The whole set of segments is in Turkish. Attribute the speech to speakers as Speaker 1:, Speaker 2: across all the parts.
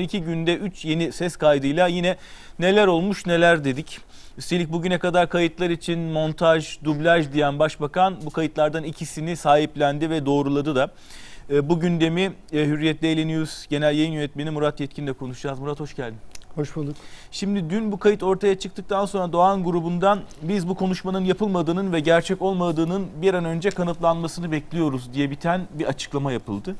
Speaker 1: İki günde 3 yeni ses kaydıyla yine neler olmuş neler dedik. Üstelik bugüne kadar kayıtlar için montaj, dublaj diyen başbakan bu kayıtlardan ikisini sahiplendi ve doğruladı da. E, Bu gündemi e, Hürriyet Daily News Genel Yayın Yönetmeni Murat Yetkin'le konuşacağız. Murat hoş geldin.
Speaker 2: Hoş bulduk.
Speaker 1: Şimdi dün bu kayıt ortaya çıktıktan sonra Doğan grubundan biz bu konuşmanın yapılmadığının ve gerçek olmadığının bir an önce kanıtlanmasını bekliyoruz diye biten bir açıklama yapıldı.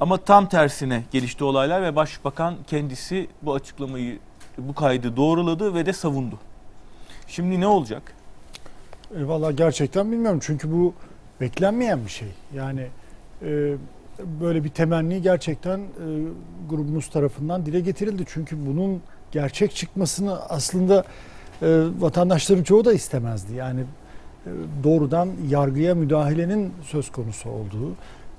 Speaker 1: Ama tam tersine gelişti olaylar ve başbakan kendisi bu açıklamayı, bu kaydı doğruladı ve de savundu. Şimdi ne olacak?
Speaker 2: E, Valla gerçekten bilmiyorum çünkü bu beklenmeyen bir şey. Yani e, böyle bir temenni gerçekten e, grubumuz tarafından dile getirildi. Çünkü bunun gerçek çıkmasını aslında e, vatandaşların çoğu da istemezdi. Yani e, doğrudan yargıya müdahalenin söz konusu olduğu,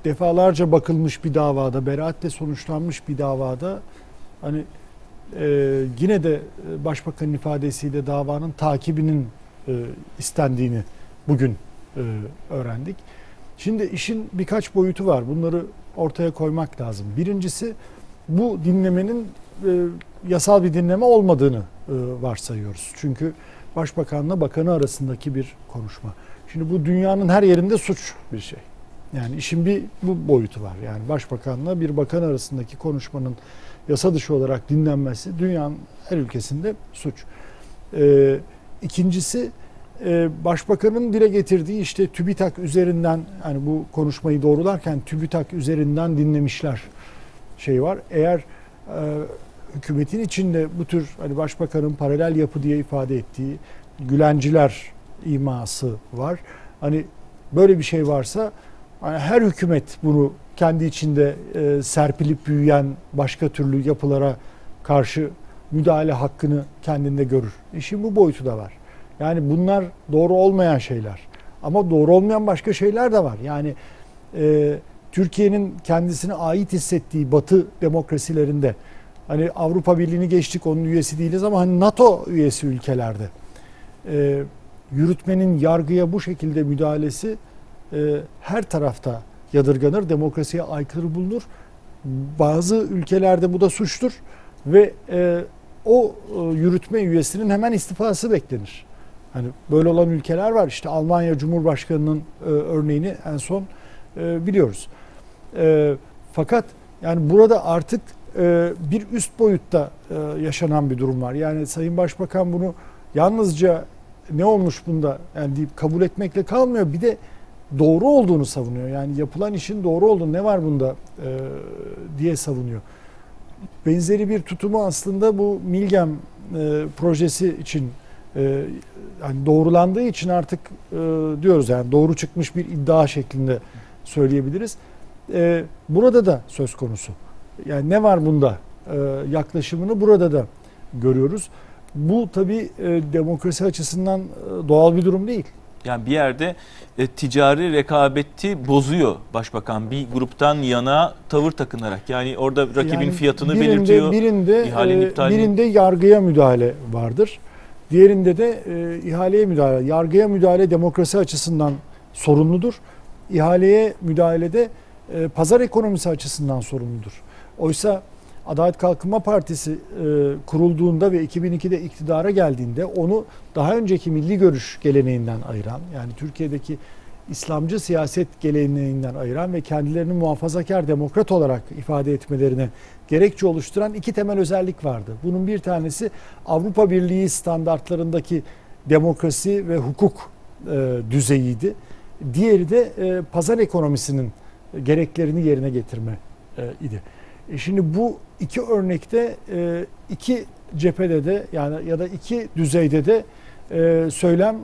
Speaker 2: defalarca bakılmış bir davada, beraatle sonuçlanmış bir davada hani e, yine de e, başbakanın ifadesiyle davanın takibinin e, istendiğini bugün e, öğrendik. Şimdi işin birkaç boyutu var. Bunları ortaya koymak lazım. Birincisi bu dinlemenin e, yasal bir dinleme olmadığını e, varsayıyoruz. Çünkü başbakanla bakanı arasındaki bir konuşma. Şimdi bu dünyanın her yerinde suç bir şey. Yani işin bir bu boyutu var. Yani başbakanla bir bakan arasındaki konuşmanın yasa dışı olarak dinlenmesi dünyanın her ülkesinde suç. Ee, ikincisi e, başbakanın dile getirdiği işte TÜBİTAK üzerinden hani bu konuşmayı doğrularken TÜBİTAK üzerinden dinlemişler şey var. Eğer e, hükümetin içinde bu tür hani başbakanın paralel yapı diye ifade ettiği Gülenciler iması var. Hani böyle bir şey varsa hani her hükümet bunu kendi içinde e, serpilip büyüyen başka türlü yapılara karşı müdahale hakkını kendinde görür. İşin bu boyutu da var. Yani bunlar doğru olmayan şeyler. Ama doğru olmayan başka şeyler de var. Yani e, Türkiye'nin kendisine ait hissettiği Batı demokrasilerinde hani Avrupa Birliği'ni geçtik onun üyesi değiliz ama hani NATO üyesi ülkelerde e, yürütmenin yargıya bu şekilde müdahalesi e, her tarafta yadırganır, demokrasiye aykırı bulunur. Bazı ülkelerde bu da suçtur ve e, o e, yürütme üyesinin hemen istifası beklenir. Hani böyle olan ülkeler var. İşte Almanya Cumhurbaşkanı'nın e, örneğini en son biliyoruz. Fakat yani burada artık bir üst boyutta yaşanan bir durum var. Yani Sayın Başbakan bunu yalnızca ne olmuş bunda yani deyip kabul etmekle kalmıyor. Bir de doğru olduğunu savunuyor. Yani yapılan işin doğru olduğunu ne var bunda e, diye savunuyor. Benzeri bir tutumu aslında bu Milgem e, projesi için e, yani doğrulandığı için artık e, diyoruz yani doğru çıkmış bir iddia şeklinde söyleyebiliriz. E, burada da söz konusu. Yani ne var bunda e, yaklaşımını burada da görüyoruz. Bu tabii e, demokrasi açısından e, doğal bir durum değil.
Speaker 1: Yani bir yerde e, ticari rekabeti bozuyor başbakan bir gruptan yana tavır takınarak. Yani orada rakibin
Speaker 2: Yani
Speaker 1: fiyatını
Speaker 2: birinde,
Speaker 1: belirtiyor.
Speaker 2: Birinde,
Speaker 1: ihalenin
Speaker 2: e,
Speaker 1: iptalini-
Speaker 2: birinde yargıya müdahale vardır. Diğerinde de e, ihaleye müdahale. Yargıya müdahale demokrasi açısından sorumludur. İhaleye müdahalede e, pazar ekonomisi açısından sorumludur. Oysa Adalet Kalkınma Partisi e, kurulduğunda ve 2002'de iktidara geldiğinde onu daha önceki milli görüş geleneğinden ayıran yani Türkiye'deki İslamcı siyaset geleneğinden ayıran ve kendilerini muhafazakar demokrat olarak ifade etmelerine gerekçe oluşturan iki temel özellik vardı. Bunun bir tanesi Avrupa Birliği standartlarındaki demokrasi ve hukuk e, düzeyiydi. Diğeri de e, pazar ekonomisinin gereklerini yerine getirme e, idi. E şimdi bu iki örnekte e, iki cephede de yani ya da iki düzeyde de e, söylem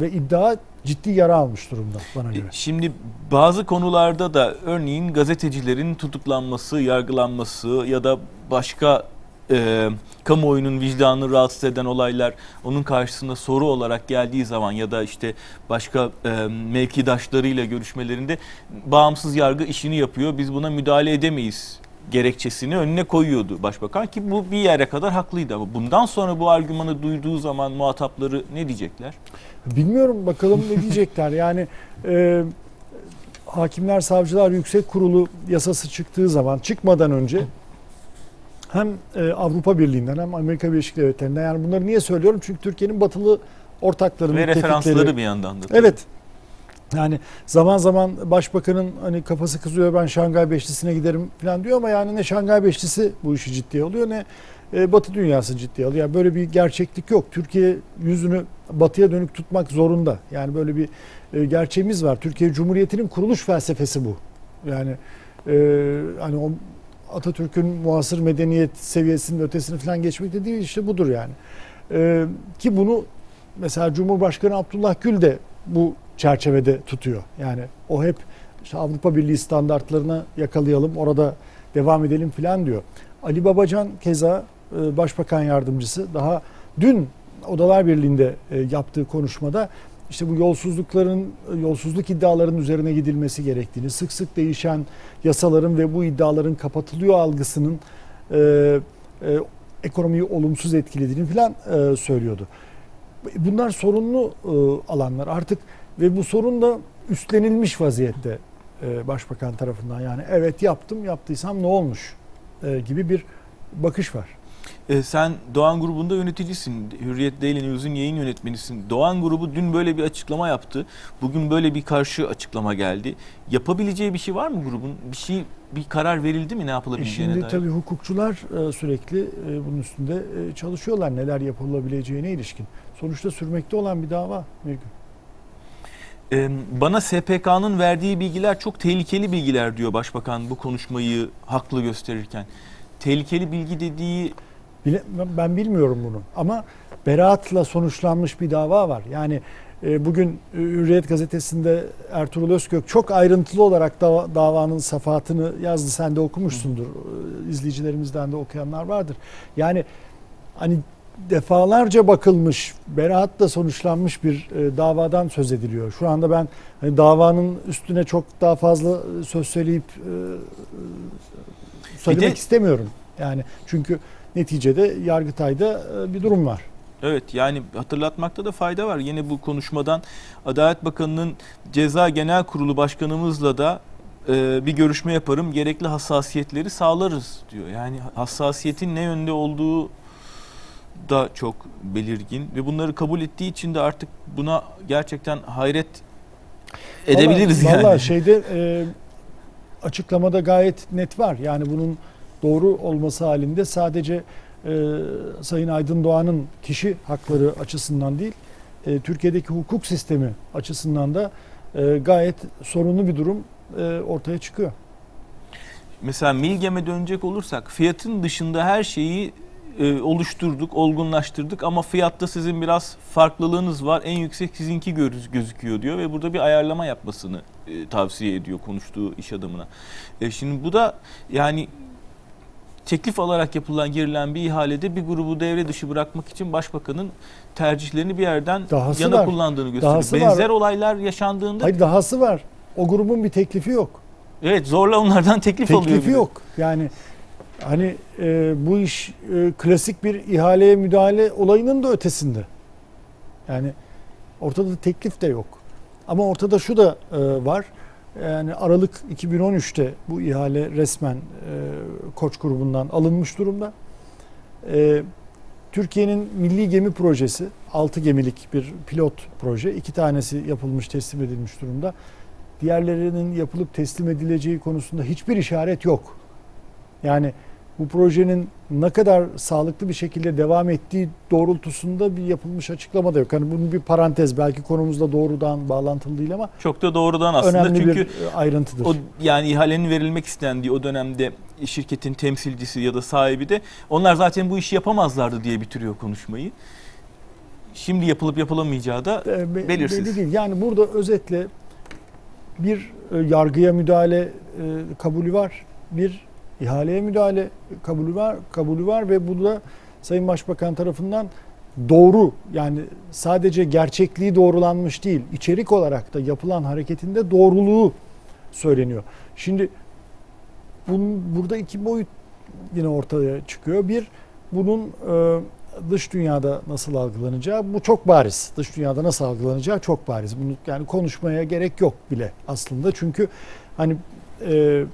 Speaker 2: ve iddia ciddi yara almış durumda bana göre.
Speaker 1: Şimdi bazı konularda da örneğin gazetecilerin tutuklanması, yargılanması ya da başka e, kamuoyunun vicdanını rahatsız eden olaylar onun karşısında soru olarak geldiği zaman ya da işte başka e, mevkidaşlarıyla görüşmelerinde bağımsız yargı işini yapıyor. Biz buna müdahale edemeyiz gerekçesini önüne koyuyordu başbakan ki bu bir yere kadar haklıydı ama bundan sonra bu argümanı duyduğu zaman muhatapları ne diyecekler?
Speaker 2: Bilmiyorum bakalım ne diyecekler. Yani e, Hakimler Savcılar Yüksek Kurulu yasası çıktığı zaman çıkmadan önce hem e, Avrupa Birliği'nden hem Amerika Birleşik Devletleri'nden yani bunları niye söylüyorum? Çünkü Türkiye'nin batılı ortakları,
Speaker 1: Ve referansları bir yandan da.
Speaker 2: Evet. Yani zaman zaman başbakanın hani kafası kızıyor ben Şangay Beşlisi'ne giderim falan diyor ama yani ne Şangay Beşlisi bu işi ciddiye alıyor ne e, Batı dünyası ciddiye alıyor. Yani böyle bir gerçeklik yok. Türkiye yüzünü batıya dönük tutmak zorunda. Yani böyle bir e, gerçeğimiz var. Türkiye Cumhuriyeti'nin kuruluş felsefesi bu. Yani e, hani o Atatürk'ün muasır medeniyet seviyesinin ötesini falan geçmek de değil işte budur yani. Ki bunu mesela Cumhurbaşkanı Abdullah Gül de bu çerçevede tutuyor. Yani o hep işte Avrupa Birliği standartlarına yakalayalım, orada devam edelim falan diyor. Ali Babacan keza e, Başbakan Yardımcısı daha dün Odalar Birliği'nde e, yaptığı konuşmada işte bu yolsuzlukların, yolsuzluk iddialarının üzerine gidilmesi gerektiğini, sık sık değişen yasaların ve bu iddiaların kapatılıyor algısının e, e, ekonomiyi olumsuz etkilediğini falan e, söylüyordu. Bunlar sorunlu e, alanlar artık ve bu sorun da üstlenilmiş vaziyette e, başbakan tarafından. Yani evet yaptım, yaptıysam ne olmuş e, gibi bir bakış var.
Speaker 1: E, sen Doğan grubunda yöneticisin. Hürriyet Daily News'un yayın yönetmenisin. Doğan grubu dün böyle bir açıklama yaptı. Bugün böyle bir karşı açıklama geldi. Yapabileceği bir şey var mı grubun? Bir şey bir karar verildi mi ne
Speaker 2: E
Speaker 1: yapılabileceğine
Speaker 2: şimdi
Speaker 1: dair?
Speaker 2: tabii hukukçular e, sürekli e, bunun üstünde e, çalışıyorlar neler yapılabileceğine ilişkin. Sonuçta sürmekte olan bir dava Mevgün.
Speaker 1: Bana SPK'nın verdiği bilgiler çok tehlikeli bilgiler diyor Başbakan bu konuşmayı haklı gösterirken. Tehlikeli bilgi dediği
Speaker 2: Bile- ben bilmiyorum bunu ama beraatla sonuçlanmış bir dava var. Yani e, bugün e, Hürriyet gazetesinde Ertuğrul Özkök çok ayrıntılı olarak dava- davanın safahatını yazdı. Sen de okumuşsundur. E, İzleyicilerimizden de okuyanlar vardır. Yani hani defalarca bakılmış, beraatla sonuçlanmış bir e, davadan söz ediliyor. Şu anda ben hani davanın üstüne çok daha fazla e, söz söyleyip e, e, söylemek
Speaker 1: de-
Speaker 2: istemiyorum. Yani çünkü neticede Yargıtay'da e, bir durum var.
Speaker 1: Evet yani hatırlatmakta da fayda var. Yine bu konuşmadan Adalet Bakanı'nın Ceza Genel Kurulu Başkanımızla da e, bir görüşme yaparım. Gerekli hassasiyetleri sağlarız diyor. Yani hassasiyetin ne yönde olduğu da çok belirgin ve bunları kabul ettiği için de artık buna gerçekten hayret edebiliriz
Speaker 2: Vallahi-
Speaker 1: yani.
Speaker 2: Vallahi şeyde e, açıklamada gayet net var. Yani bunun doğru olması halinde sadece e, Sayın Aydın Doğan'ın kişi hakları açısından değil, e, Türkiye'deki hukuk sistemi açısından da e, gayet sorunlu bir durum e, ortaya çıkıyor.
Speaker 1: Mesela Milgem'e dönecek olursak fiyatın dışında her şeyi e, oluşturduk, olgunlaştırdık ama fiyatta sizin biraz farklılığınız var. En yüksek sizinki göz, gözüküyor diyor ve burada bir ayarlama yapmasını e, tavsiye ediyor konuştuğu iş adamına. E, şimdi bu da yani teklif alarak yapılan girilen bir ihalede bir grubu devre dışı bırakmak için başbakanın tercihlerini bir yerden
Speaker 2: Dahası
Speaker 1: yana
Speaker 2: var.
Speaker 1: kullandığını gösteriyor.
Speaker 2: Dahası var.
Speaker 1: Benzer olaylar yaşandığında
Speaker 2: Hayır dahası var. O grubun bir teklifi yok.
Speaker 1: evet zorla onlardan teklif, alıyor.
Speaker 2: Teklifi
Speaker 1: bir de.
Speaker 2: yok. Yani hani e, bu iş e, klasik bir ihaleye müdahale olayının da ötesinde. Yani ortada teklif de yok. Ama ortada şu da e, var. Yani Aralık 2013'te bu ihale resmen e, Koç grubundan alınmış durumda. E, Türkiye'nin milli gemi projesi 6 gemilik bir pilot proje. iki tanesi yapılmış teslim edilmiş durumda. Diğerlerinin yapılıp teslim edileceği konusunda hiçbir işaret yok. Yani bu projenin ne kadar sağlıklı bir şekilde devam ettiği doğrultusunda bir yapılmış açıklama da yok. Hani bunun bir parantez belki konumuzla doğrudan bağlantılı değil ama
Speaker 1: Çok da doğrudan aslında
Speaker 2: önemli
Speaker 1: çünkü
Speaker 2: bir e, ayrıntıdır.
Speaker 1: O yani ihalenin verilmek istendiği o dönemde şirketin temsilcisi ya da sahibi de onlar zaten bu işi yapamazlardı diye bitiriyor konuşmayı. Şimdi yapılıp yapılamayacağı da
Speaker 2: E, be-
Speaker 1: belirsiz.
Speaker 2: belli değil. Yani burada özetle bir e, yargıya müdahale kabulü var. Bir ihaleye müdahale kabulü var, kabulü var ve bu da Sayın Başbakan tarafından doğru yani sadece gerçekliği doğrulanmış değil, içerik olarak da yapılan hareketinde doğruluğu söyleniyor. Şimdi bunun, burada iki boyut yine ortaya çıkıyor. Bir, bunun e, dış dünyada nasıl algılanacağı bu çok bariz. Dış dünyada nasıl algılanacağı çok bariz. Bunu yani konuşmaya gerek yok bile aslında. Çünkü hani e,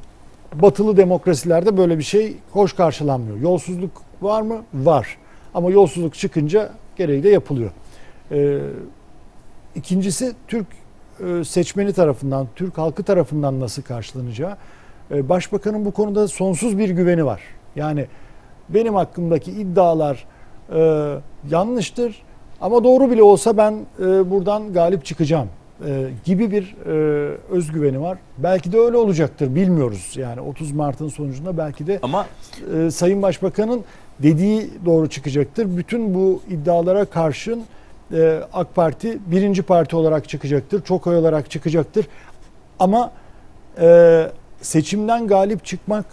Speaker 2: batılı demokrasilerde böyle bir şey hoş karşılanmıyor. Yolsuzluk var mı? Var. Ama yolsuzluk çıkınca gereği de yapılıyor. Ee, ikincisi Türk e, seçmeni tarafından, Türk halkı tarafından nasıl karşılanacağı. Ee, Başbakanın bu konuda sonsuz bir güveni var. Yani benim hakkımdaki iddialar e, yanlıştır ama doğru bile olsa ben e, buradan galip çıkacağım e, gibi bir e, özgüveni var. Belki de öyle olacaktır bilmiyoruz. Yani 30 Mart'ın sonucunda belki de
Speaker 1: Ama
Speaker 2: e, Sayın Başbakan'ın dediği doğru çıkacaktır. Bütün bu iddialara karşın e, AK Parti birinci parti olarak çıkacaktır. Çok oy olarak çıkacaktır. Ama e, seçimden galip çıkmak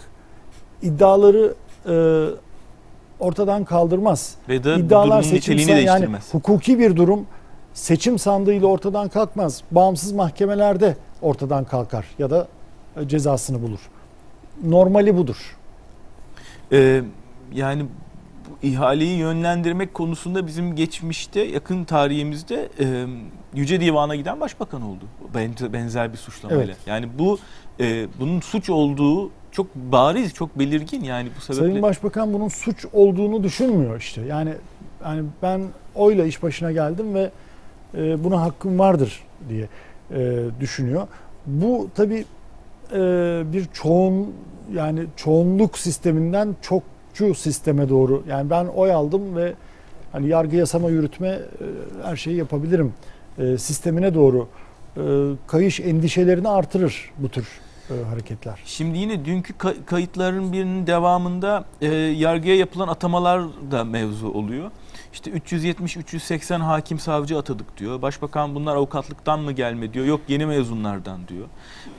Speaker 2: iddiaları e, ortadan kaldırmaz.
Speaker 1: ve de
Speaker 2: İddialar
Speaker 1: durumun
Speaker 2: seçim
Speaker 1: niteliğini
Speaker 2: yani hukuki bir durum seçim sandığıyla ortadan kalkmaz. Bağımsız mahkemelerde ortadan kalkar ya da e, cezasını bulur. Normali budur.
Speaker 1: Ee, yani bu ihaleyi yönlendirmek konusunda bizim geçmişte yakın tarihimizde e, Yüce Divan'a giden başbakan oldu. Ben- Benzer bir suçlamayla.
Speaker 2: Evet.
Speaker 1: Yani bu e, bunun suç olduğu çok bariz, çok belirgin yani bu sebeple.
Speaker 2: Sayın Başbakan bunun suç olduğunu düşünmüyor işte. Yani yani ben oyla iş başına geldim ve e, buna hakkım vardır diye e, düşünüyor. Bu tabii e, bir çoğun yani çoğunluk sisteminden çokçu sisteme doğru. Yani ben oy aldım ve hani yargı yasama yürütme e, her şeyi yapabilirim e, sistemine doğru e, kayış endişelerini artırır bu tür e, hareketler.
Speaker 1: Şimdi yine dünkü ka- kayıtların birinin devamında e, yargıya yapılan atamalar da mevzu oluyor. İşte 370-380 hakim savcı atadık diyor. Başbakan bunlar avukatlıktan mı gelme diyor. Yok yeni mezunlardan diyor.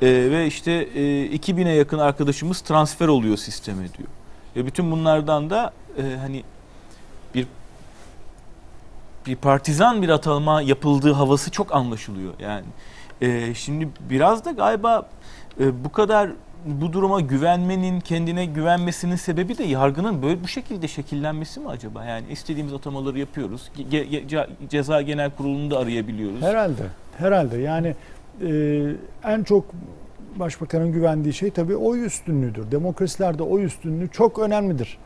Speaker 1: E, ve işte e, 2000'e yakın arkadaşımız transfer oluyor sisteme diyor. Ve bütün bunlardan da e, hani bir bir partizan bir atılma yapıldığı havası çok anlaşılıyor yani. E, şimdi biraz da galiba e, bu kadar bu duruma güvenmenin, kendine güvenmesinin sebebi de yargının böyle bu şekilde şekillenmesi mi acaba? Yani istediğimiz atamaları yapıyoruz. Ge- ge- ce- ceza Genel Kurulu'nu da arayabiliyoruz.
Speaker 2: Herhalde. Herhalde. Yani e, en çok başbakanın güvendiği şey tabii oy üstünlüğüdür. Demokrasilerde oy üstünlüğü çok önemlidir.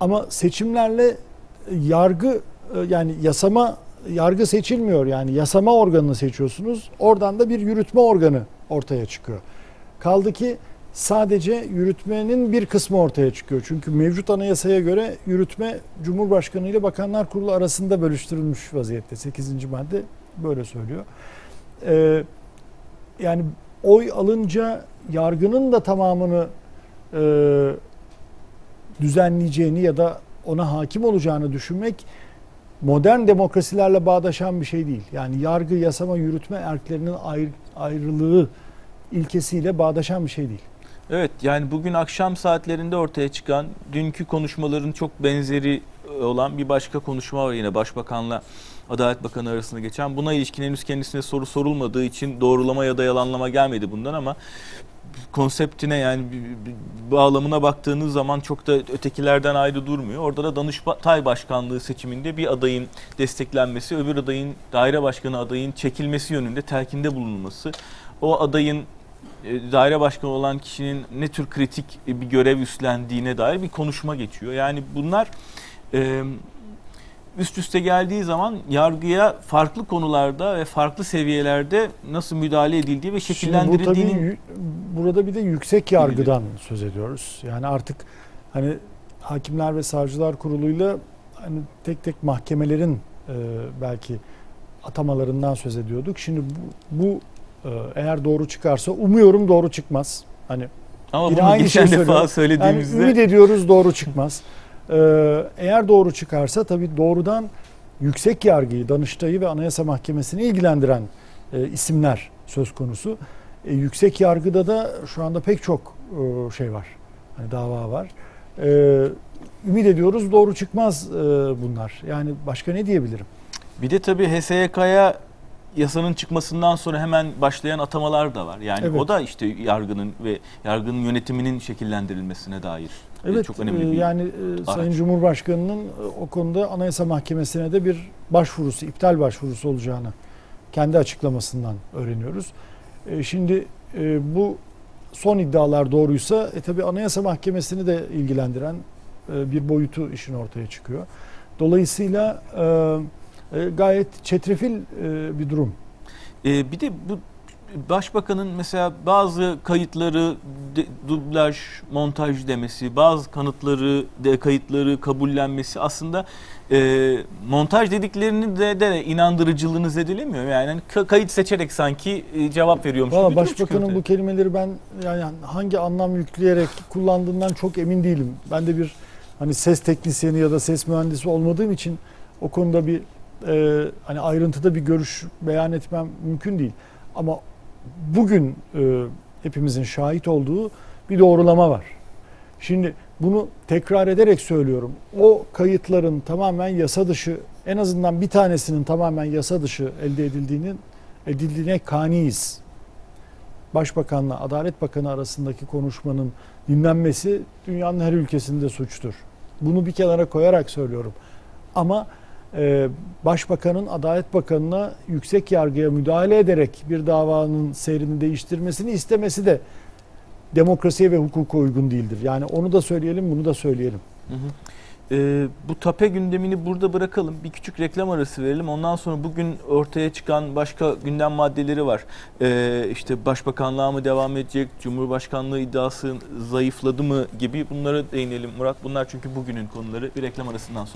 Speaker 2: Ama seçimlerle yargı e, yani yasama yargı seçilmiyor. Yani yasama organını seçiyorsunuz. Oradan da bir yürütme organı ortaya çıkıyor. Kaldı ki sadece yürütmenin bir kısmı ortaya çıkıyor. Çünkü mevcut anayasaya göre yürütme Cumhurbaşkanı ile Bakanlar Kurulu arasında bölüştürülmüş vaziyette. 8. madde böyle söylüyor. Ee, yani oy alınca yargının da tamamını e, düzenleyeceğini ya da ona hakim olacağını düşünmek modern demokrasilerle bağdaşan bir şey değil. Yani yargı, yasama, yürütme erklerinin ayrı, ayrılığı ilkesiyle bağdaşan bir şey değil.
Speaker 1: Evet yani bugün akşam saatlerinde ortaya çıkan dünkü konuşmaların çok benzeri olan bir başka konuşma var yine Başbakanla Adalet Bakanı arasında geçen. Buna ilişkin henüz kendisine soru sorulmadığı için doğrulama ya da yalanlama gelmedi bundan ama konseptine yani bağlamına baktığınız zaman çok da ötekilerden ayrı durmuyor. Orada da Danıştay Başkanlığı seçiminde bir adayın desteklenmesi, öbür adayın daire başkanı adayın çekilmesi yönünde telkinde bulunması. O adayın e, daire başkanı olan kişinin ne tür kritik bir görev üstlendiğine dair bir konuşma geçiyor. Yani bunlar e, üst üste geldiği zaman yargıya farklı konularda ve farklı seviyelerde nasıl müdahale edildiği ve
Speaker 2: Şimdi bu tabii burada bir de yüksek yargıdan söz ediyoruz. Yani artık hani hakimler ve savcılar kuruluyla hani tek tek mahkemelerin e, belki atamalarından söz ediyorduk. Şimdi bu, bu e, eğer doğru çıkarsa umuyorum doğru çıkmaz. Hani
Speaker 1: ama
Speaker 2: yine
Speaker 1: bunu
Speaker 2: aynı
Speaker 1: geçen
Speaker 2: şeyi
Speaker 1: defa
Speaker 2: söylüyorum. yani
Speaker 1: söylediğimizde
Speaker 2: ümit ediyoruz doğru çıkmaz. Ee, eğer doğru çıkarsa tabii doğrudan yüksek yargıyı, Danıştay'ı ve Anayasa Mahkemesi'ni ilgilendiren e, isimler söz konusu. E, yüksek yargıda da şu anda pek çok e, şey var. Hani dava var. E, ümit ediyoruz doğru çıkmaz e, bunlar. Yani başka ne diyebilirim?
Speaker 1: bir de tabii HSYK'ya yasanın çıkmasından sonra hemen başlayan atamalar da var. Yani
Speaker 2: Evet.
Speaker 1: o da işte yargının ve yargının yönetiminin şekillendirilmesine dair
Speaker 2: Evet,
Speaker 1: çok önemli
Speaker 2: e,
Speaker 1: bir
Speaker 2: yani e, Sayın
Speaker 1: araç.
Speaker 2: Cumhurbaşkanı'nın e, o konuda Anayasa Mahkemesi'ne de bir başvurusu, iptal başvurusu olacağını kendi açıklamasından öğreniyoruz. Şimdi bu son iddialar doğruysa e tabi Anayasa Mahkemesi'ni de ilgilendiren bir boyutu işin ortaya çıkıyor. Dolayısıyla e, e, gayet çetrefil e, bir durum.
Speaker 1: Ee, bir de bu başbakanın mesela bazı kayıtları de, dublaj, montaj demesi, bazı kanıtları, de kayıtları kabullenmesi aslında e, montaj dediklerinin de, de inandırıcılığını zedelemiyor. Yani hani ka- kayıt seçerek sanki e, cevap veriyormuş
Speaker 2: Valla
Speaker 1: gibi
Speaker 2: başbakanın bu kelimeleri ben yani hangi anlam yükleyerek kullandığından çok emin değilim. Ben de bir hani ses teknisyeni ya da ses mühendisi olmadığım için o konuda bir e, hani ayrıntıda bir görüş beyan etmem mümkün değil. Ama bugün e, hepimizin şahit olduğu bir doğrulama var. Şimdi bunu tekrar ederek söylüyorum. O kayıtların tamamen yasa dışı, en azından bir tanesinin tamamen yasa dışı elde edildiğinin edildiğine kaniyiz. Başbakanla Adalet Bakanı arasındaki konuşmanın dinlenmesi dünyanın her ülkesinde suçtur. Bunu bir kenara koyarak söylüyorum. Ama Başbakanın Adalet Bakanı'na yüksek yargıya müdahale ederek bir davanın seyrini değiştirmesini istemesi de demokrasiye ve hukuka uygun değildir. Yani onu da söyleyelim, bunu da söyleyelim.
Speaker 1: Hı hı. Ee, bu tape gündemini burada bırakalım. Bir küçük reklam arası verelim. Ondan sonra bugün ortaya çıkan başka gündem maddeleri var. Ee, işte başbakanlığa mı devam edecek, cumhurbaşkanlığı iddiası zayıfladı mı gibi bunlara değinelim Murat. Bunlar çünkü bugünün konuları. Bir reklam arasından sonra.